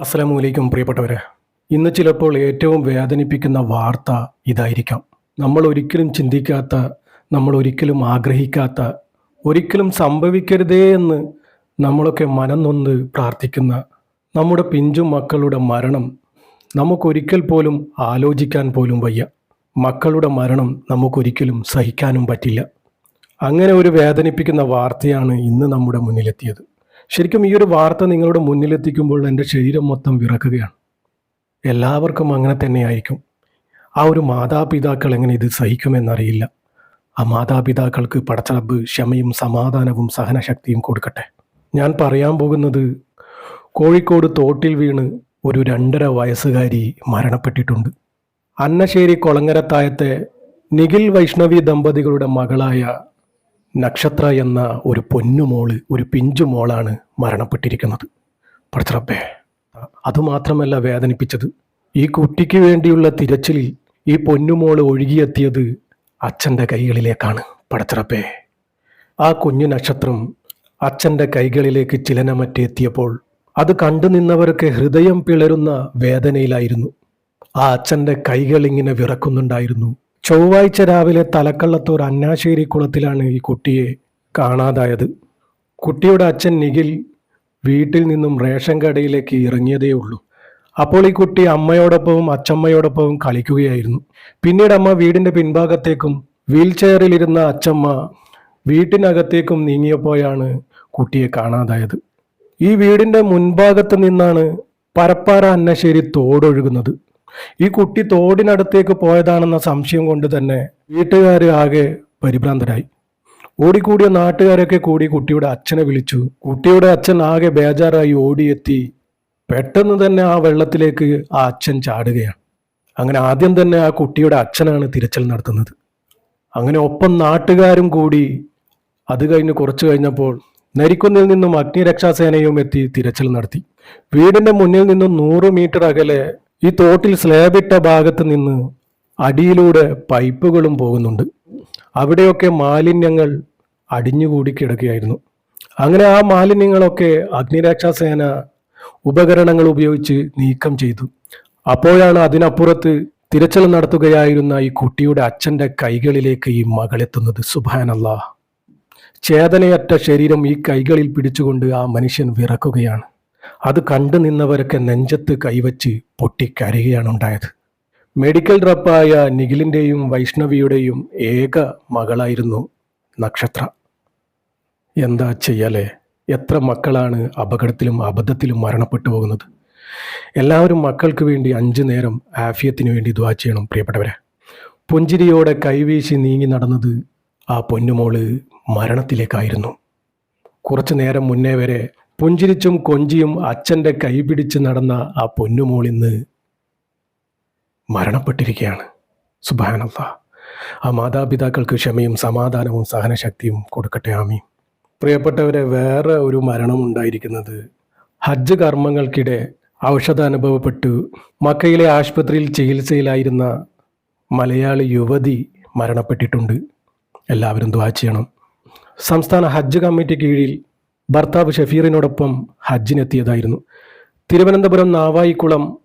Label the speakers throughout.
Speaker 1: അസ്സലാമു അലൈക്കും പ്രിയപ്പെട്ടവരെ. ഇന്ന് ചിലപ്പോൾ ഏറ്റവും വേദനിപ്പിക്കുന്ന വാർത്ത ഇതായിരിക്കാം. നമ്മൾ ഒരിക്കലും ചിന്തിക്കാത്ത നമ്മൾ ഒരിക്കലും ആഗ്രഹിക്കാത്ത ഒരിക്കലും സംഭവിക്കരുതേ എന്ന് നമ്മളൊക്കെ മനന്നൊന്ന് പ്രാർത്ഥിക്കുന്ന നമ്മുടെ പിഞ്ചു മക്കളുടെ മരണം നമുക്കൊരിക്കൽ പോലും ആലോചിക്കാൻ പോലും വയ്യ. മക്കളുടെ മരണം നമുക്കൊരിക്കലും സഹിക്കാനും പറ്റില്ല. അങ്ങനെ ഒരു വേദനിപ്പിക്കുന്ന വാർത്തയാണ് ഇന്ന് നമ്മുടെ മുന്നിലെത്തിയത്. ശരിക്കും ഈ ഒരു വാർത്ത നിങ്ങളുടെ മുന്നിലെത്തിക്കുമ്പോൾ എന്റെ ശരീരം മൊത്തം വിറക്കുകയാണ്. എല്ലാവർക്കും അങ്ങനെ തന്നെയായിരിക്കും ആ ഒരു മാതാപിതാക്കൾ എങ്ങനെ ഇത് സഹിക്കുമെന്നറിയില്ല. ആ മാതാപിതാക്കൾക്ക് പടച്ചറബ് ക്ഷമയും സമാധാനവും സഹനശക്തിയും കൊടുക്കട്ടെ. ഞാൻ പറയാൻ പോകുന്നത് കോഴിക്കോട് തോട്ടിൽ വീണ് ഒരു രണ്ടര വയസ്സുകാരി മരണപ്പെട്ടിട്ടുണ്ട്. അന്നശ്ശേരി കൊളങ്ങരത്തായത്തെ നിഖിൽ വൈഷ്ണവി ദമ്പതികളുടെ മകളായ നക്ഷത്ര എന്ന ഒരു പൊന്നുമോൾ ഒരു പിഞ്ചുമോളാണ് മരണപ്പെട്ടിരിക്കുന്നത്. പടച്ചറബേ അതുമാത്രമല്ല വേദനിപ്പിച്ചത്. ഈ കുട്ടിക്ക് വേണ്ടിയുള്ള തിരച്ചിലിൽ ഈ പൊന്നുമോൾ ഒഴുകിയെത്തിയത് അച്ഛന്റെ കൈകളിലേക്കാണ്. പടച്ചറബേ ആ കുഞ്ഞു നക്ഷത്രം അച്ഛന്റെ കൈകളിലേക്ക് ചിലനമറ്റെത്തിയപ്പോൾ അത് കണ്ടു നിന്നവർക്ക് ഹൃദയം പിളരുന്ന വേദനയിലായിരുന്നു. ആ അച്ഛന്റെ കൈകളിങ്ങനെ വിറക്കുന്നുണ്ടായിരുന്നു. ചൊവ്വാഴ്ച രാവിലെ തലക്കള്ളത്തൂർ അന്നാശ്ശേരി കുളത്തിലാണ് ഈ കുട്ടിയെ കാണാതായത്. കുട്ടിയുടെ അച്ഛൻ നിഖിൽ വീട്ടിൽ നിന്നും റേഷൻ കടയിലേക്ക് ഇറങ്ങിയതേ ഉള്ളൂ. അപ്പോൾ ഈ കുട്ടി അമ്മയോടൊപ്പവും അച്ചമ്മയോടൊപ്പവും കളിക്കുകയായിരുന്നു. പിന്നീട് അമ്മ വീടിന്റെ പിൻഭാഗത്തേക്കും വീൽ ചെയറിലിരുന്ന അച്ചമ്മ വീട്ടിനകത്തേക്കും നീങ്ങിയപ്പോഴാണ് കുട്ടിയെ കാണാതായത്. ഈ വീടിന്റെ മുൻഭാഗത്ത് നിന്നാണ് പരപ്പാറ അന്നശ്ശേരി തോടൊഴുകുന്നത്. ഈ കുട്ടി തോടിനടുത്തേക്ക് പോയതാണെന്ന സംശയം കൊണ്ട് തന്നെ വീട്ടുകാർ ആകെ പരിഭ്രാന്തരായി. ഓടിക്കൂടിയ നാട്ടുകാരൊക്കെ കൂടി കുട്ടിയുടെ അച്ഛനെ വിളിച്ചു. കുട്ടിയുടെ അച്ഛൻ ആകെ ബേജാറായി ഓടിയെത്തി. പെട്ടെന്ന് തന്നെ ആ വെള്ളത്തിലേക്ക് ആ അച്ഛൻ ചാടുകയാണ്. അങ്ങനെ ആദ്യം തന്നെ ആ കുട്ടിയുടെ അച്ഛനാണ് തിരച്ചിൽ നടത്തുന്നത്. അങ്ങനെ ഒപ്പം നാട്ടുകാരും കൂടി അത് കഴിഞ്ഞ് കുറച്ചു കഴിഞ്ഞപ്പോൾ നരിക്കുന്നിൽ നിന്നും അഗ്നിരക്ഷാസേനയും എത്തി തിരച്ചിൽ നടത്തി. വീടിന്റെ മുന്നിൽ നിന്നും നൂറ് മീറ്റർ അകലെ ഈ തോട്ടിൽ സ്ലാബിട്ട ഭാഗത്ത് നിന്ന് അടിയിലൂടെ പൈപ്പുകളും പോകുന്നുണ്ട്. അവിടെയൊക്കെ മാലിന്യങ്ങൾ അടിഞ്ഞുകൂടി കിടക്കുകയായിരുന്നു. അങ്ങനെ ആ മാലിന്യങ്ങളൊക്കെ അഗ്നിരക്ഷാസേന ഉപകരണങ്ങൾ ഉപയോഗിച്ച് നീക്കം ചെയ്തു. അപ്പോഴാണ് അതിനപ്പുറത്ത് തിരച്ചിൽ നടത്തുകയായിരുന്ന ഈ കുട്ടിയുടെ അച്ഛന്റെ കൈകളിലേക്ക് ഈ മകളെത്തുന്നത് സുബാനല്ലാ ചേതനയറ്റ ശരീരം ഈ കൈകളിൽ പിടിച്ചുകൊണ്ട് ആ മനുഷ്യൻ വിറക്കുകയാണ്. അത് കണ്ടു നിന്നവരൊക്കെ നെഞ്ചത്ത് കൈവച്ച് പൊട്ടിക്കരയുകയാണ് ഉണ്ടായത്. മെഡിക്കൽ റപ്പായ നിഖിലിന്റെയും വൈഷ്ണവിയുടെയും ഏക മകളായിരുന്നു നക്ഷത്ര. എന്താ ചെയ്യാലേ? എത്ര മക്കളാണ് അപകടത്തിലും അബദ്ധത്തിലും മരണപ്പെട്ടു പോകുന്നത്? എല്ലാവരും മക്കൾക്ക് വേണ്ടി അഞ്ചു നേരം ആഫിയത്തിന് വേണ്ടി ദ്വാ ചെയ്യണം പ്രിയപ്പെട്ടവരെ. പുഞ്ചിരിയോടെ കൈവീശി നീങ്ങി നടന്നത് ആ പൊന്നുമോൾ മരണത്തിലേക്കായിരുന്നു. കുറച്ചു നേരം മുന്നേ വരെ പുഞ്ചിരിച്ചും കൊഞ്ചിയും അച്ഛന്റെ കൈപിടിച്ച് നടന്ന ആ പൊന്നുമോൾ ഇന്ന് മരണപ്പെട്ടിരിക്കുകയാണ്. സുബാനല്ല ആ മാതാപിതാക്കൾക്ക് ക്ഷമയും സമാധാനവും സഹനശക്തിയും കൊടുക്കട്ടെ ആമി പ്രിയപ്പെട്ടവരെ വേറെ ഒരു മരണം ഉണ്ടായിരിക്കുന്നത് ഹജ്ജ് കർമ്മങ്ങൾക്കിടെ ഔഷധ അനുഭവപ്പെട്ടു മക്കയിലെ ആശുപത്രിയിൽ ചികിത്സയിലായിരുന്ന മലയാളി യുവതി മരണപ്പെട്ടിട്ടുണ്ട്. എല്ലാവരും ദ്വാ ചെയ്യണം. സംസ്ഥാന ഹജ്ജ് കമ്മിറ്റി കീഴിൽ ഭർത്താവ് ഷഫീറിനോടൊപ്പം ഹജ്ജിനെത്തിയതായിരുന്നു. തിരുവനന്തപുരം നാവായിക്കുളം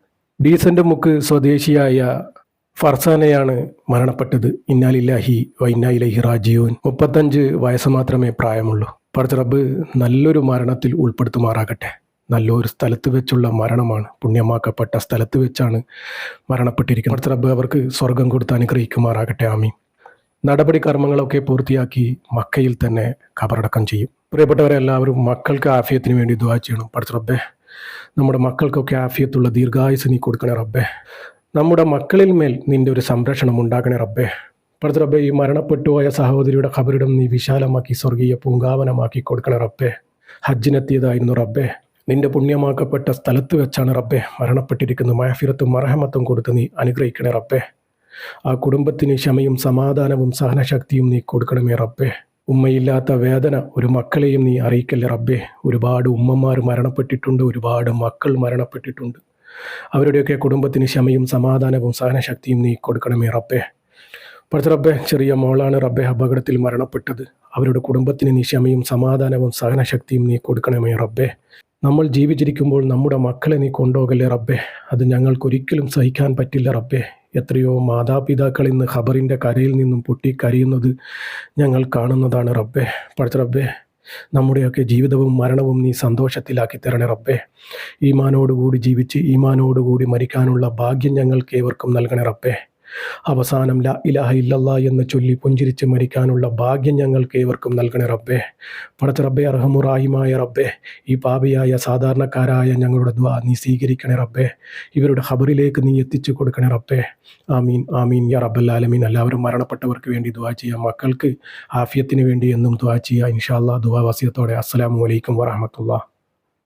Speaker 1: ഡീസന്റ് മുക്ക് സ്വദേശിയായ ഫർസാനയാണ് മരണപ്പെട്ടത്. ഇന്നാലില്ലാഹി വൈന്നായിലഹി റാജിയോൻ മുപ്പത്തഞ്ച് വയസ്സ് മാത്രമേ പ്രായമുള്ളൂ. പടച്ചറബ് നല്ലൊരു മരണത്തിൽ ഉൾപ്പെടുത്തുമാറാകട്ടെ. നല്ലൊരു സ്ഥലത്ത് വെച്ചുള്ള മരണമാണ്. പുണ്യമാക്കപ്പെട്ട സ്ഥലത്ത് വെച്ചാണ് മരണപ്പെട്ടിരിക്കുന്നത്. പടച്ചറബ് അവർക്ക് സ്വർഗം കൊടുത്ത് അനുഗ്രഹിക്കുമാറാകട്ടെ. ആമീൻ. നടപടി കർമ്മങ്ങളൊക്കെ പൂർത്തിയാക്കി മക്കയിൽ തന്നെ കബറടക്കം ചെയ്യും. പ്രിയപ്പെട്ടവരെ എല്ലാവരും മക്കൾക്ക് ആഫിയത്തിന് വേണ്ടി ദ്വാ ചെയ്യണം. പഠിച്ച റബ്ബേ. നമ്മുടെ മക്കൾക്കൊക്കെ ആഫിയത്തുള്ള ദീർഘായുസ് നീ കൊടുക്കണേ റബ്ബേ. നമ്മുടെ മക്കളിൽ മേൽ നിന്റെ ഒരു സംരക്ഷണം ഉണ്ടാക്കണേ റബ്ബേ. പഠിച്ച റബ്ബേ ഈ മരണപ്പെട്ടു പോയ സഹോദരിയുടെ ഖബറിടം നീ വിശാലമാക്കി സ്വർഗീയ പൂങ്കാവനമാക്കി കൊടുക്കണേ റബ്ബേ. ഹജ്ജിനെത്തിയതായിരുന്നു റബ്ബേ. നിന്റെ പുണ്യമാക്കപ്പെട്ട സ്ഥലത്ത് വെച്ചാണ് റബ്ബെ മരണപ്പെട്ടിരിക്കുന്നു മഹഫിറത്തും മറഹമത്തും കൊടുത്ത് നീ അനുഗ്രഹിക്കണേ റബ്ബേ. ആ കുടുംബത്തിന് ക്ഷമയും സമാധാനവും സഹനശക്തിയും നീ കൊടുക്കണമേ റബ്ബേ. ഉമ്മയില്ലാത്ത വേദന ഒരു മക്കളെയും നീ അറിയിക്കല്ലേ റബ്ബേ. ഒരുപാട് ഉമ്മമാർ മരണപ്പെട്ടിട്ടുണ്ട് ഒരുപാട് മക്കൾ മരണപ്പെട്ടിട്ടുണ്ട്. അവരുടെയൊക്കെ കുടുംബത്തിന് ക്ഷമയും സമാധാനവും സഹനശക്തിയും നീ കൊടുക്കണമേ റബ്ബേ. പഠിച്ച റബ്ബേ ചെറിയ മോളാണ് റബ്ബെ അപകടത്തിൽ മരണപ്പെട്ടത്. അവരുടെ കുടുംബത്തിന് നീ ക്ഷമയും സമാധാനവും സഹനശക്തിയും നീ കൊടുക്കണമേ റബ്ബേ. നമ്മൾ ജീവിച്ചിരിക്കുമ്പോൾ നമ്മുടെ മക്കളെ നീ കൊണ്ടുപോകല്ലേ റബ്ബേ? അത് ഞങ്ങൾക്കൊരിക്കലും സഹിക്കാൻ പറ്റില്ല റബ്ബേ. എത്രയോ മാതാപിതാക്കൾ ഇന്ന് ഖബറിന്റെ കരയിൽ നിന്നും പൊട്ടി കരയുന്നത് ഞങ്ങൾ കാണുന്നതാണ് റബ്ബേ. പഠിച്ച റബ്ബേ നമ്മുടെയൊക്കെ ജീവിതവും മരണവും നീ സന്തോഷത്തിലാക്കി തരണേ റബ്ബേ. ഈമാനോടുകൂടി ജീവിച്ച് ഈമാനോടുകൂടി മരിക്കാനുള്ള ഭാഗ്യം ഞങ്ങൾക്ക് ഏവർക്കും നൽകണേ റബ്ബേ. അവസാനം ല ഇലാഹ ഇല്ലല്ലാ എന്ന് ചൊല്ലി പുഞ്ചിരിച്ച് മരിക്കാനുള്ള ഭാഗ്യം ഞങ്ങൾക്ക് ഏവർക്കും നൽകണേ റബ്ബേ. പടച്ച റബ്ബെ അർഹമുറാഹിമായ റബ്ബേ ഈ പാപിയായ സാധാരണക്കാരായ ഞങ്ങളുടെ ദ്വാ നീ സ്വീകരിക്കണേ റബ്ബേ. ഇവരുടെ ഖബറിലേക്ക് നീ എത്തിച്ചു കൊടുക്കണേ റബ്ബേ. ആമീൻ ആമീൻ. യാ റബ്ബല്ലാലമീൻ എല്ലാവരും മരണപ്പെട്ടവർക്ക് വേണ്ടി ദുവാ ചെയ്യാം. മക്കൾക്ക് ആഫിയത്തിന് വേണ്ടി എന്നും ദുവാ ചെയ്യുക. ഇൻഷാല്ലാ ദുവാ വസിയത്തോടെ. അസ്സലാമു അലൈക്കും വറഹമത്തുള്ള